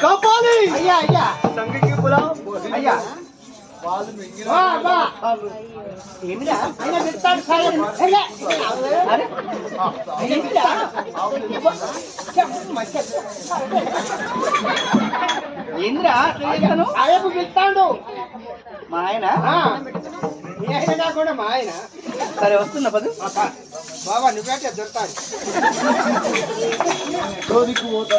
కాపాలి! అయ్యా అయ్యా. సంఘకి బులా అయ్యా. ఏంద్రా? ఆయపు పిలుస్తాడు మా ఆయన? ఆయన కాకుండా మా ఆయన. సరే వస్తున్నా పదు. బాబా నువ్వేంటే దొరుకుతాడు పోతా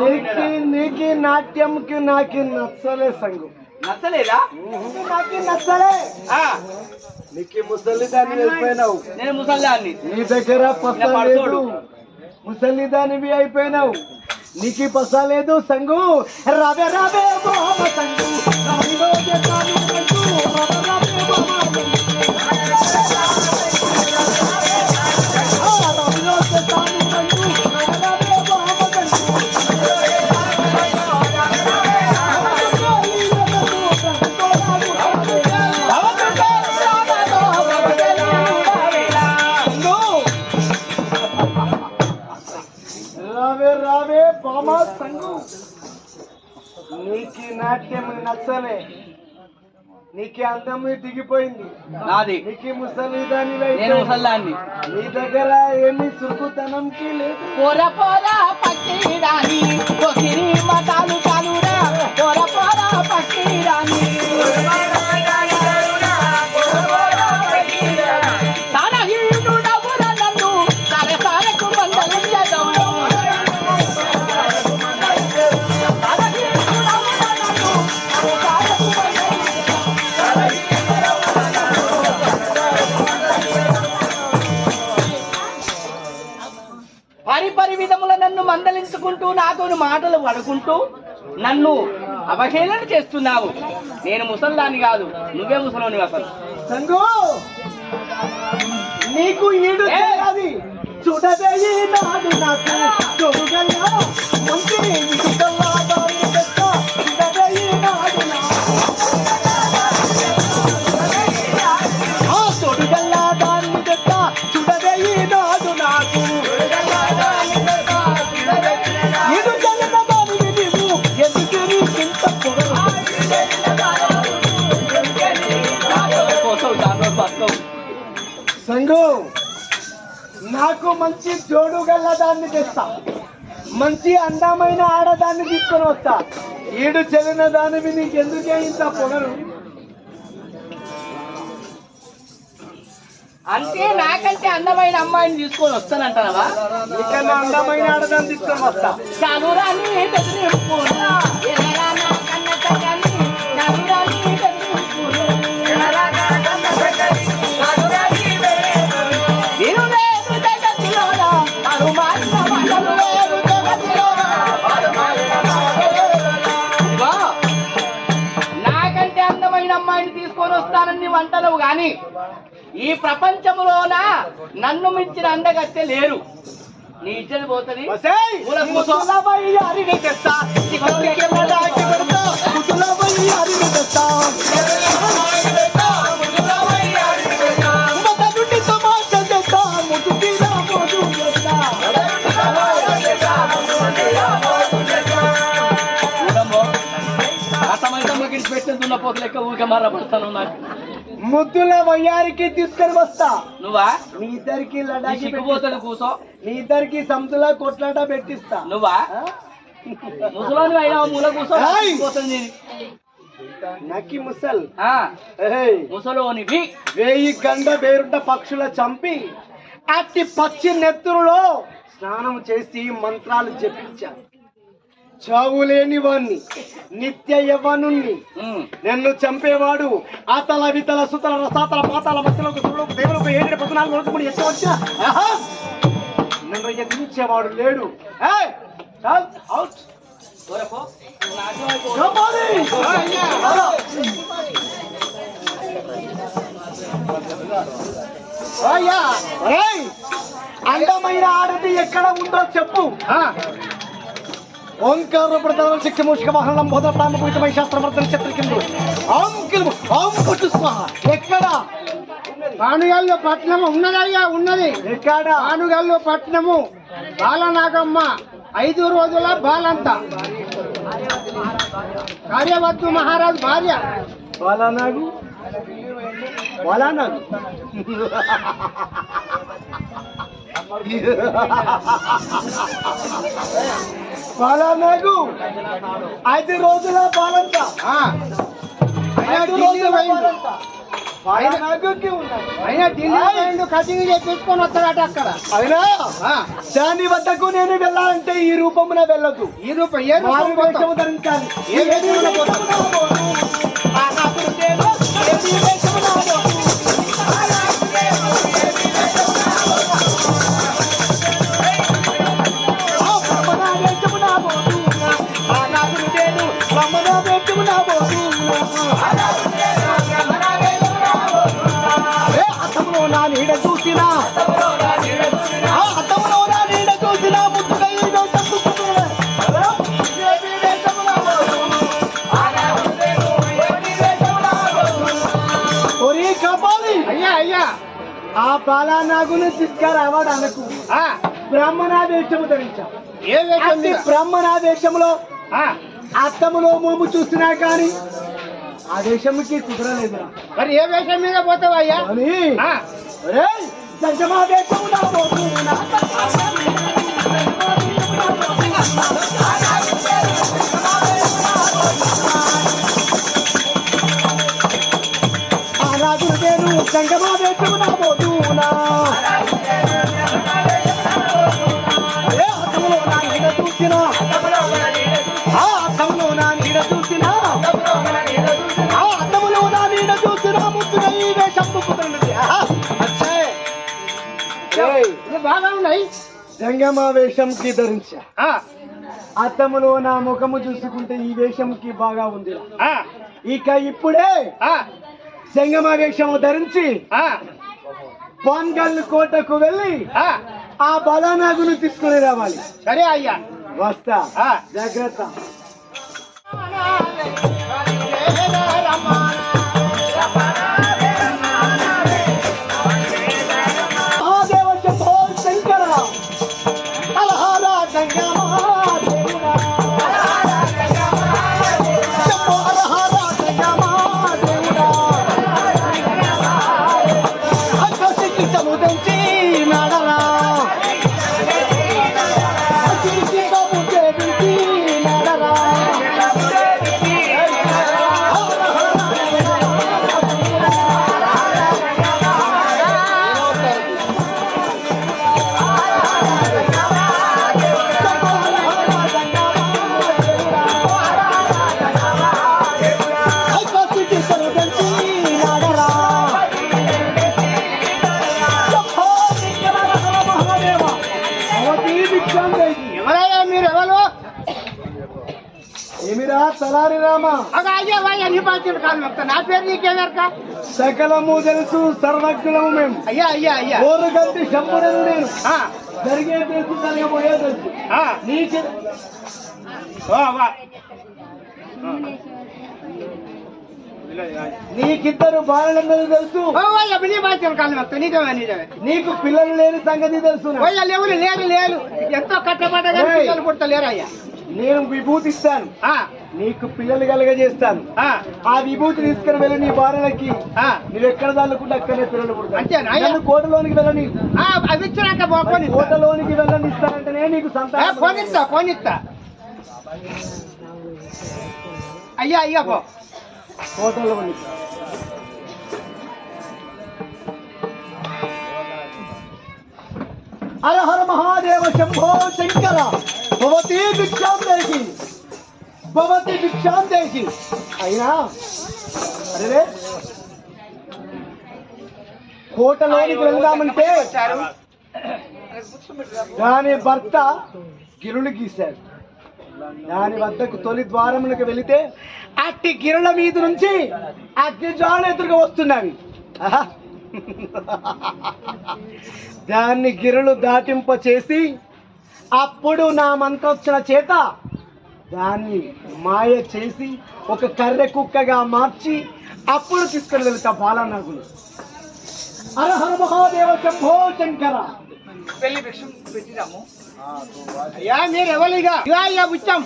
నీకి నీకి నాట్యంకి నాకి నచ్చలే సంగు. నచ్చలేదా? నాకి నచ్చలే. నీకి ముసలి దాన్ని అయిపోయినావు. నేను ముసల్దాన్ని. నీ దగ్గర పస నా లేదు. పడతోడు. ముసలి దానివి అయిపోయినావు. నీకి పస లేదు సంగు. రావే రావే బామ సంగు. రావిలో నీకి నాట్యం నచ్చలే. నీకి అందం దిగిపోయింది. నాది. నీకి ముసలి దాని నేను ముసల్దాన్ని. నీ దగ్గర ఏమి చురుకుతనంకి లేదు. పోర పోర పక్కిరాని పరిపరి విధముల నన్ను మందలించుకుంటూ నాతో మాటలు పడుకుంటూ నన్ను అవహేళన చేస్తున్నావు. నేను ముసల్దాన్ని కాదు నువ్వే ముసలోని అసలు. సంగు! నీకు ఈడు చూడవే ఈనాడు నాకు చూడగల్లా మంచి జోడు గల్ల దాన్ని తెస్తా. మంచి అందమైన ఆడదాన్ని తీసుకొని వస్తా. ఈడు చెల్లిన దానివి నీకెందుకే ఇంత పొగరు? అంటే నాకంటే అందమైన అమ్మాయిని తీసుకొని వస్తానంటావా నీకన్నా అందమైన ఆడదాన్ని తీసుకొని వస్తా. చదురాని గాని ఈ ప్రపంచంలోన నన్ను మించిన అందగత్తె లేరు. నీ ఇచ్చని పోతుంది. తెస్తా. పెట్టేందున్న పోతలేక ఊరికే మర్రపడతాను నాకు. ముద్దుల వయ్యారికి తీసుకొని వస్తా. నువ్వా? మీ ఇద్దరికి నీ లడాకి కూసో? మీ ఇద్దరికి సంతుల కొట్లాట పెట్టిస్తా. నువ్వా? ముసలాని అయినా మూల నక్కి ముసల్. ముసలోనివి. వేయి గండ బేరుంట పక్షుల చంపి అట్టి పచ్చి నెత్తురులో స్నానం చేసి మంత్రాలు జపించా. చావు లేని వాణ్ణి నిత్య యవ్వనుణ్ణి. ఉమ్. నన్ను చంపేవాడు ఆతల వితల సుతల రసాతల పాతాల మధ్యలోకి సుడులకు దేవులకు ఏడు పద్నాలుగు వరకు కూడా వచ్చినా? ఆహా! నన్ను ఎదిరించేవాడు లేడు! అందమైన ఆడది ఎక్కడ ఉందో చెప్పు. ఓంకార ప్రధాన శక్తి మూషిక వాహనం బోధ శాస్త్రవర్ధన చిత్రకిందు ఓం కిలుము ఓం కొట్టు స్వాహ. ఎక్కడ? పానుగల్లో పట్నము ఉన్నదయ్యా ఉన్నది. ఎక్కడ? పానుగల్లో పట్నము బాలనాగమ్మ. ఐదు రోజుల బాలంత. కార్యవత్తు మహారాజ్ భార్య. బాలానాగు? బాలానాగు. బాలానాగు ఐదు రోజుల ఐదు పోయిండు. కటింగ్ చేపించుకొని వస్తాడట అక్కడ. అయినా? దాని వద్దకు నేను వెళ్ళాలంటే ఈ రూపమున వెళ్ళదు. ఈ ఏ రూపం? వేషము ధరించాలి ఏ వేషమున? ఆ బాలానాగును తీసుకురావాడు అనకు. ఆ, బ్రాహ్మణాదేశము ధరించా. ఏ ఆ, అత్తములో మోము చూసినా కానీ ఆ దేశముకి కుదరలేదురా మరి ఏ వేషం మీద పోతావయ్యా? ఒరేయ్, సంగమాదేశము బాగా ఉన్నాయి సంగమా వేషంకి ధరించా. ఆ, అద్దములో నా ముఖము చూసుకుంటే ఈ వేషంకి బాగా ఉంది. ఆ, ఇక ఇప్పుడే వేషము ధరించి ఆ, పాన్గల్ కోటకు వెళ్ళి ఆ, ఆ బలానాగును తీసుకుని రావాలి. సరే అయ్యా. వస్తా. ఆ. జాగ్రత్త. ఏమిరా తలారి రామ. అయ్యా బాధ్యత కాదు నా పేరు నీకేమెరక సకలము తెలుసు సర్వజ్ఞము మేము. అయ్యా అయ్యా అయ్యా. ఓరుగంటి శంభుడను నేను. జరిగే తెలుసు జరగబోయే తెలుసు. నీకు. నీకిద్దరు బాలలందరూ తెలుసు. నీకు పిల్లలు లేని సంగతి తెలుసు. లేరు లేరు. ఎంతో కట్టబడ్డ. పిల్లలు పుట్టలేరు అయ్యా. నేను విభూతి ఇస్తాను ఆ, నీకు పిల్లలు కలగజేస్తాను. ఆ, ఆ విభూతి తీసుకుని వెళ్ళి నీ భార్యలకి. ఆ. నువ్వు ఎక్కడ దాల్లుకుంటే అక్కడే పిల్లలు? నన్ను కోటలోనికి వెళ్ళని. ఆ, అవి ఇచ్చినాక. కోటలోనికి వెళ్ళని ఇస్తానంటేనే నీకు సంతానం ఫోన్ ఇస్తా ఫోన్ ఇస్తా అయ్యా అయ్యా పో. కోటలోనికి హర హర మహాదేవ శంభో శంకర. భవతి దేశి భవతి భిక్షాం దేశి. అయినా? అరే కోటలోనికి వెళ్దామంటే దాని భర్త గిరులు గీశాడు దాని వద్దకు తొలి ద్వారములకు వెళితే అట్టి గిరుల మీద నుంచి అగ్ని జ్వాల ఎదురుగా వస్తున్నవి. ఆహా. దాన్ని గిరులు దాటింప చేసి అప్పుడు నా మంత్రోచ్చన చేత దాన్ని మాయ చేసి ఒక కర్రె కుక్కగా మార్చి అప్పుడు తీసుకుని వెళ్తా బాలనాగులు హర హర మహాదేవ శంభో శంకర. వెళ్ళి భిక్ష పెట్టినాము. అయ్యా మీరు ఎవరు ఇక ఇక అయ్యా బుచ్చాం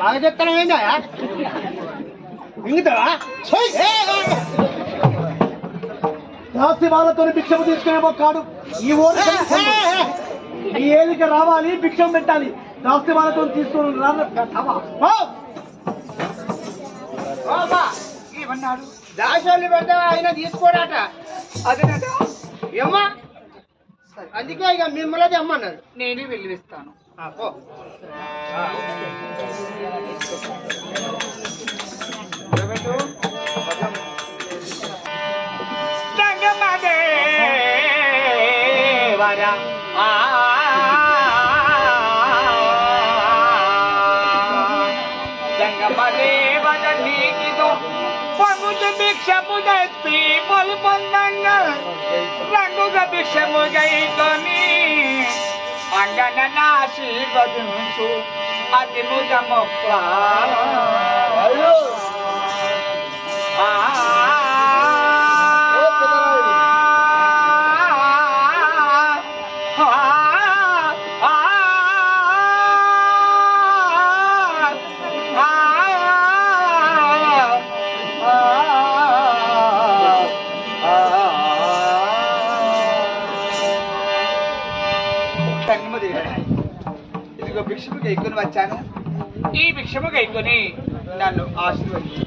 బాగా చెప్తాను ఏందా? మింగుతావా. దాసి వాళ్ళతో భిక్షము తీసుకునే కాడు. ఈ ఓటు ఏలిక రావాలి భిక్షం పెట్టాలి. దాసి వాళ్ళతో తీసుకుని. ఏమన్నాడు దాసోళ్ళు పెడితే ఆయన తీసుకోడాట అదేనట ఏమ్మా అందుకే ఇక మిమ్మల్ని తెమ్మన్నారు నేనే వెళ్ళిస్తాను भिक्षा पुजाई ती बोल बोल नांगल रंगू का भिक्षा पुजाई कोनी अंगन नाशी गदुंचू आदि मुजा मोक्ला ఇదిగో భిక్షము గైకొని వచ్చాను. ఈ భిక్షము గైకొని నన్ను ఆశీర్వదించు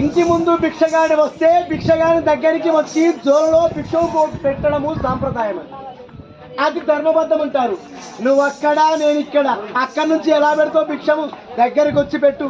ఇంటి ముందు భిక్షగాడి వస్తే భిక్షగాడి దగ్గరికి వచ్చి జోలలో భిక్షము పెట్టడము సాంప్రదాయం అది. అది ధర్మబద్ధం అంటారు. నువ్వు అక్కడ నేను ఇక్కడ అక్కడి నుంచి ఎలా పెడతావు భిక్షము? దగ్గరికి వచ్చి పెట్టు.